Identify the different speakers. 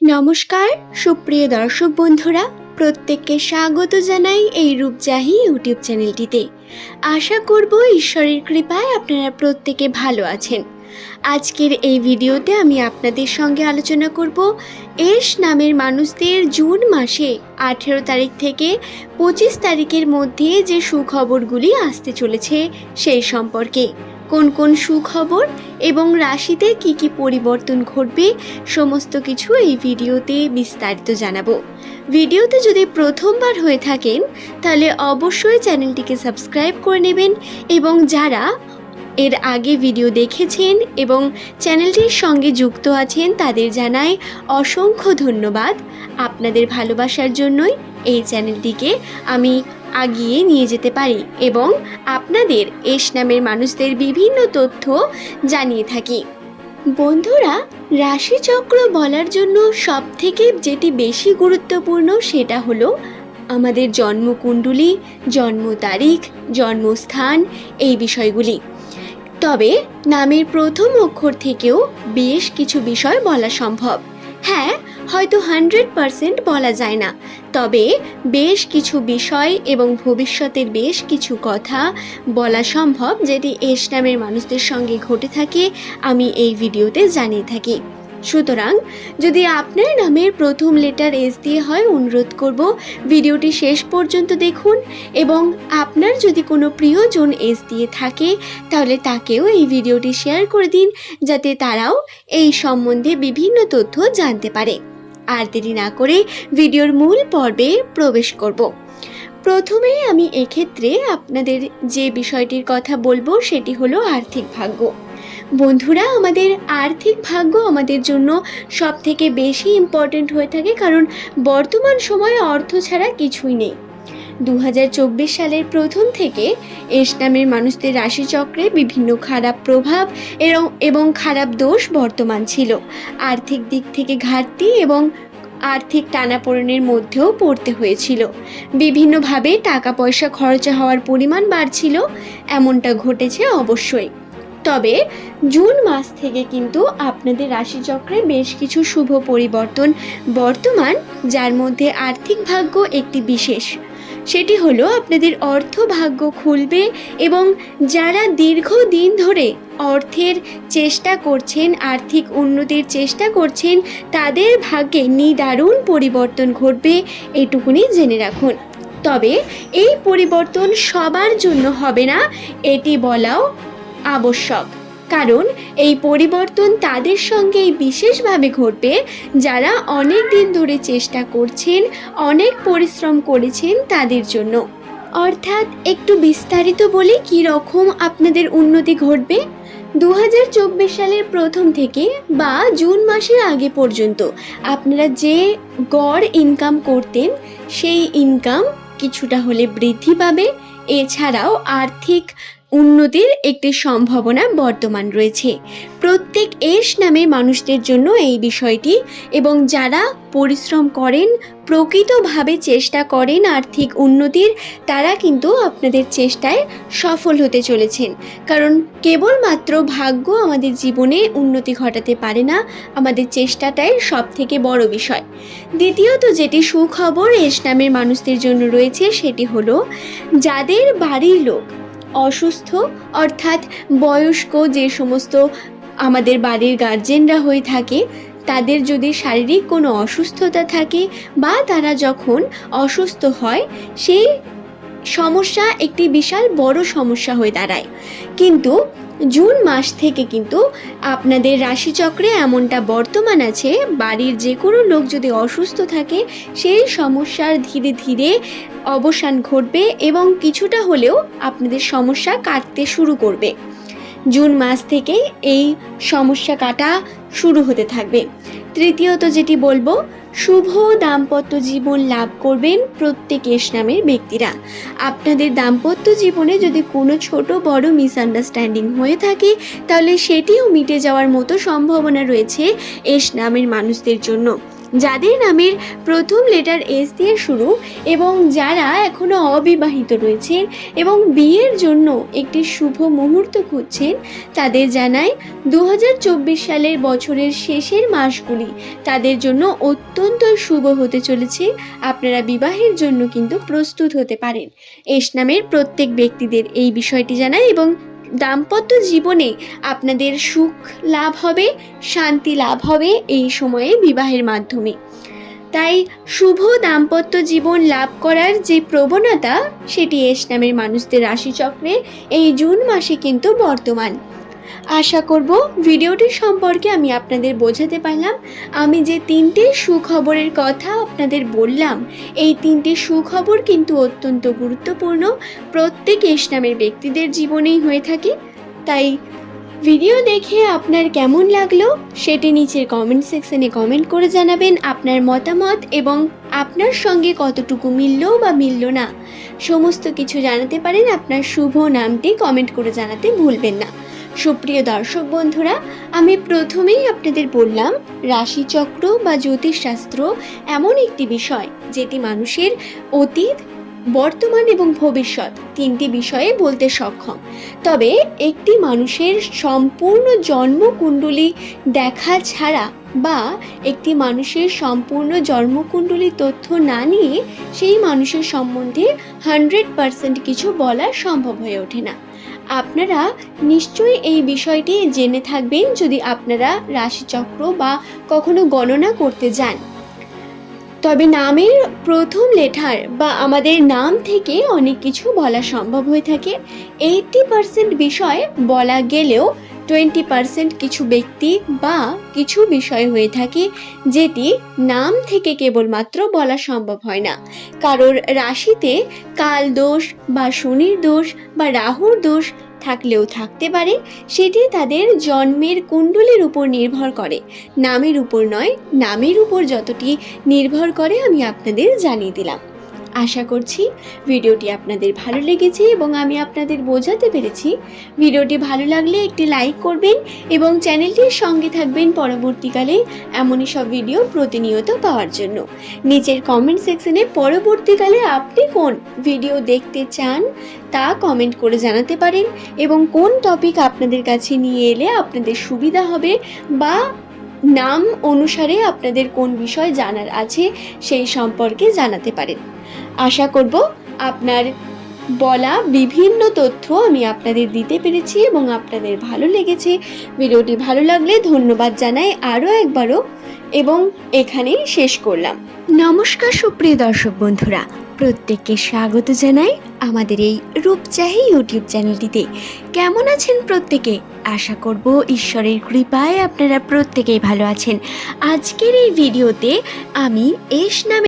Speaker 1: নমস্কার, সুপ্রিয় দর্শক বন্ধুরা, প্রত্যেককে স্বাগত জানাই এই রূপজাহি ইউটিউব চ্যানেলটিতে। আশা করব ঈশ্বরের কৃপায় আপনারা প্রত্যেকে ভালো আছেন। আজকের এই ভিডিওতে আমি আপনাদের সঙ্গে আলোচনা করব এস নামের মানুষদের জুন মাসে আঠেরো তারিখ থেকে পঁচিশ তারিখের মধ্যে যে সুখবরগুলি আসতে চলেছে সেই সম্পর্কে। কোন কোন সুখবর এবং রাশিতে কি কি পরিবর্তন ঘটবে সমস্ত কিছু এই ভিডিওতে বিস্তারিত জানাব। ভিডিওতে যদি প্রথমবার হয়ে থাকেন, তাহলে অবশ্যই চ্যানেলটিকে সাবস্ক্রাইব করে নেবেন এবং যারা এর আগে ভিডিও দেখেছেন এবং চ্যানেলটির সঙ্গে যুক্ত আছেন তাদের জানাই অসংখ্য ধন্যবাদ। আপনাদের ভালোবাসার জন্যই এই চ্যানেলটিকে আমি আগিয়ে নিয়ে যেতে পারি এবং আপনাদের এস নামের মানুষদের বিভিন্ন তথ্য জানিয়ে থাকি। বন্ধুরা, রাশিচক্র বলার জন্য সব থেকে যেটি বেশি গুরুত্বপূর্ণ সেটা হলো আমাদের জন্মকুণ্ডলী জন্ম তারিখ জন্মস্থান এই বিষয়গুলি। তবে নামের প্রথম অক্ষর থেকেও বেশ কিছু বিষয় বলা সম্ভব। হ্যাঁ হয়তো হান্ড্রেড পারসেন্ট বলা যায় না। তবে বেশ কিছু বিষয় এবং ভবিষ্যতের বেশ কিছু কথা বলা সম্ভব যেটি এস নামের মানুষদের সঙ্গে ঘটে থাকে, আমি এই ভিডিওতে জানিয়ে থাকি। সুতরাং যদি আপনার নামের প্রথম লেটার এস দিয়ে হয়, অনুরোধ করব ভিডিওটি শেষ পর্যন্ত দেখুন এবং আপনার যদি কোনো প্রিয়জন এস দিয়ে থাকে, তাহলে তাকেও এই ভিডিওটি শেয়ার করে দিন যাতে তারাও এই সম্বন্ধে বিভিন্ন তথ্য জানতে পারে। আর দেরি না করে ভিডিওর মূল পর্বে প্রবেশ করব। প্রথমে আমি এক্ষেত্রে আপনাদের যে বিষয়টির কথা বলব, সেটি হলো আর্থিক ভাগ্য। বন্ধুরা, আমাদের আর্থিক ভাগ্য আমাদের জন্য সব থেকে বেশি ইম্পর্ট্যান্ট হয়ে থাকে কারণ বর্তমান সময়ে অর্থ ছাড়া কিছুই নেই। দু হাজার চব্বিশ সালের প্রথম থেকে এস নামের মানুষদের রাশিচক্রে বিভিন্ন খারাপ প্রভাব এবং এবং খারাপ দোষ বর্তমান ছিল। আর্থিক দিক থেকে ঘাটতি এবং আর্থিক টানাপোড়েনের মধ্যেও পড়তে হয়েছিল। বিভিন্নভাবে টাকা পয়সা খরচা হওয়ার পরিমাণ বাড়ছিল, এমনটা ঘটেছে অবশ্যই। তবে জুন মাস থেকে কিন্তু আপনাদের রাশিচক্রে বেশ কিছু শুভ পরিবর্তন বর্তমান, যার মধ্যে আর্থিক ভাগ্য একটি বিশেষ। সেটি হলো আপনাদের অর্থ ভাগ্য খুলবে এবং যারা দীর্ঘদিন ধরে অর্থের চেষ্টা করছেন, আর্থিক উন্নতির চেষ্টা করছেন, তাদের ভাগ্যে নিদারুণ পরিবর্তন ঘটবে এটুকুনি জেনে রাখুন। তবে এই পরিবর্তন সবার জন্য হবে না, এটি বলাও আবশ্যক। কারণ এই পরিবর্তন তাদের সঙ্গেই বিশেষভাবে ঘটবে, যারা অনেক দিন ধরে চেষ্টা করছেন, অনেক পরিশ্রম করেছেন তাদের জন্য। অর্থাৎ একটু বিস্তারিত বলে কী রকম আপনাদের উন্নতি ঘটবে? দু হাজার চব্বিশ সালের প্রথম থেকে বা জুন মাসের আগে পর্যন্ত আপনারা যে গড় ইনকাম করতেন, সেই ইনকাম কিছুটা হলে বৃদ্ধি পাবে। এছাড়াও আর্থিক উন্নতির একটি সম্ভাবনা বর্তমান রয়েছে। প্রত্যেক এস নামে মানুষদের জন্য এই বিষয়টি এবং যারা পরিশ্রম করেন, প্রকৃতভাবে চেষ্টা করেন আর্থিক উন্নতির, তারা কিন্তু আপনাদের চেষ্টায় সফল হতে চলেছেন। কারণ কেবলমাত্র ভাগ্য আমাদের জীবনে উন্নতি ঘটাতে পারে না, আমাদের চেষ্টাটাই সব থেকে বড় বিষয়। দ্বিতীয়ত যেটি সুখবর এস নামের মানুষদের জন্য রয়েছে, সেটি হলো যাদের বাড়ির লোক অসুস্থ, অর্থাৎ বয়স্ক যে সমস্ত আমাদের বাড়ির গার্জেনরা হয়ে থাকে, তাদের যদি শারীরিক কোনো অসুস্থতা থাকে বা তারা যখন অসুস্থ হয়, সেই সমস্যা একটি বিশাল বড় সমস্যা হয়ে দাঁড়ায়। কিন্তু জুন মাস থেকে কিন্তু আপনাদের রাশিচক্রে এমনটা বর্তমান আছে, বাড়ির যে কোনো লোক যদি অসুস্থ থাকে, সেই সমস্যার ধীরে ধীরে অবসান ঘটবে এবং কিছুটা হলেও আপনাদের সমস্যা কাটতে শুরু করবে। জুন মাস থেকে এই সমস্যা কাটা শুরু হতে থাকবে। তৃতীয়ত যেটি বলব, শুভ দাম্পত্য জীবন লাভ করবেন প্রত্যেক এস নামের ব্যক্তিরা। আপনাদের দাম্পত্য জীবনে যদি কোনো ছোট বড় মিসআন্ডারস্ট্যান্ডিং হয়ে থাকে, তাহলে সেটিও মিটে যাওয়ার মতো সম্ভাবনা রয়েছে এস নামের মানুষদের জন্য। যাদের নামের প্রথম লেটার এস দিয়ে শুরু এবং যারা এখনও অবিবাহিত রয়েছেন এবং বিয়ের জন্য একটি শুভ মুহূর্ত খুঁজছেন, তাদের জানাই দু হাজার চব্বিশ সালের বছরের শেষের মাসগুলি তাদের জন্য অত্যন্ত শুভ হতে চলেছে। আপনারা বিবাহের জন্য কিন্তু প্রস্তুত হতে পারেন। এস নামের প্রত্যেক ব্যক্তিদের এই বিষয়টি জানাই এবং দাম্পত্য জীবনে আপনাদের সুখ লাভ হবে, শান্তি লাভ হবে এই সময়ে বিবাহের মাধ্যমে। তাই শুভ দাম্পত্য জীবন লাভ করার যে প্রবণতা, সেটি এস নামের মানুষদের রাশিচক্রে এই জুন মাসে কিন্তু বর্তমান। আশা করব ভিডিওটি সম্পর্কে আমি আপনাদের বোঝাতে পারলাম। আমি যে তিনটে সুখবরের কথা আপনাদের বললাম, এই তিনটে সুখবর কিন্তু অত্যন্ত গুরুত্বপূর্ণ। প্রত্যেক এস নামের ব্যক্তিদের জীবনেই হয়ে থাকে। তাই ভিডিও দেখে আপনার কেমন লাগল সেটি নিচের কমেন্ট সেকশনে কমেন্ট করে জানাবেন আপনার মতামত এবং আপনার সঙ্গে কতটুকু মিলল বা মিলল না। সমস্ত কিছু জানাতে পারেন আপনার শুভ নামটি কমেন্ট করে জানাতে ভুলবেন না। সুপ্রিয় দর্শক বন্ধুরা, আমি প্রথমেই আপনাদের বললাম, রাশিচক্র বা জ্যোতিষশাস্ত্র এমন একটি বিষয় যেটি মানুষের অতীত, বর্তমান এবং ভবিষ্যৎ তিনটি বিষয়ে বলতে সক্ষম। তবে একটি মানুষের সম্পূর্ণ জন্মকুণ্ডলী দেখা ছাড়া বা একটি মানুষের সম্পূর্ণ জন্মকুণ্ডলী তথ্য না নিয়ে সেই মানুষের সম্বন্ধে হান্ড্রেড পারসেন্ট কিছু বলা সম্ভব হয়ে ওঠে না। আপনারা নিশ্চয়ই এই বিষয়টি জেনে থাকবেন যদি আপনারা রাশিচক্র বা কখনো গণনা করতে যান। তবে নামের প্রথম লেটার বা আমাদের নাম থেকে অনেক কিছু বলা সম্ভব হয়ে থাকে। এইটটি পার্সেন্ট বিষয় বলা গেলেও টোয়েন্টি পার্সেন্ট কিছু ব্যক্তি বা কিছু বিষয় হয়ে থাকে যেটি নাম থেকে কেবলমাত্র বলা সম্ভব হয় না। কারোর রাশিতে কাল দোষ বা শনির দোষ বা রাহুর দোষ থাকলেও থাকতে পারে, সেটি তাদের জন্মের কুণ্ডলের উপর নির্ভর করে। নামের উপর নয়, নামের উপর যতটি নির্ভর করে আমি আপনাদের জানিয়ে দিলাম। আশা করছি ভিডিওটি আপনাদের ভালো লেগেছে এবং আমি আপনাদের বোঝাতে পেরেছি। ভিডিওটি ভালো লাগলে একটি লাইক করবেন এবং চ্যানেলটির সঙ্গে থাকবেন পরবর্তীকালে এমনই সব ভিডিও প্রতিনিয়ত পাওয়ার জন্য। নিচের কমেন্ট সেকশনে পরবর্তীকালে আপনি কোন ভিডিও দেখতে চান তা কমেন্ট করে জানাতে পারেন এবং কোন টপিক আপনাদের কাছে নিয়ে এলে আপনাদের সুবিধা হবে বা নাম অনুসারে আপনাদের কোন বিষয় জানার আছে সেই সম্পর্কে জানাতে পারেন। আশা করব আপনার বলা বিভিন্ন তথ্য আমি আপনাদের দিতে পেরেছি এবং আপনাদের ভালো লেগেছে। ভিডিওটি ভালো লাগলে ধন্যবাদ জানাই আরও একবারও এবং এখানেই শেষ করলাম। নমস্কার সুপ্রিয় দর্শক বন্ধুরা প্রত্যেককে স্বাগত জানাই আমাদের এই রূপচাহি ইউটিউব চ্যানেলটিতে। কেমন আছেন প্রত্যেকে? আশা করব ঈশ্বরের কৃপায় আপনারা প্রত্যেকেই ভালো আছেন। আজকের এই ভিডিওতে আমি এস নামে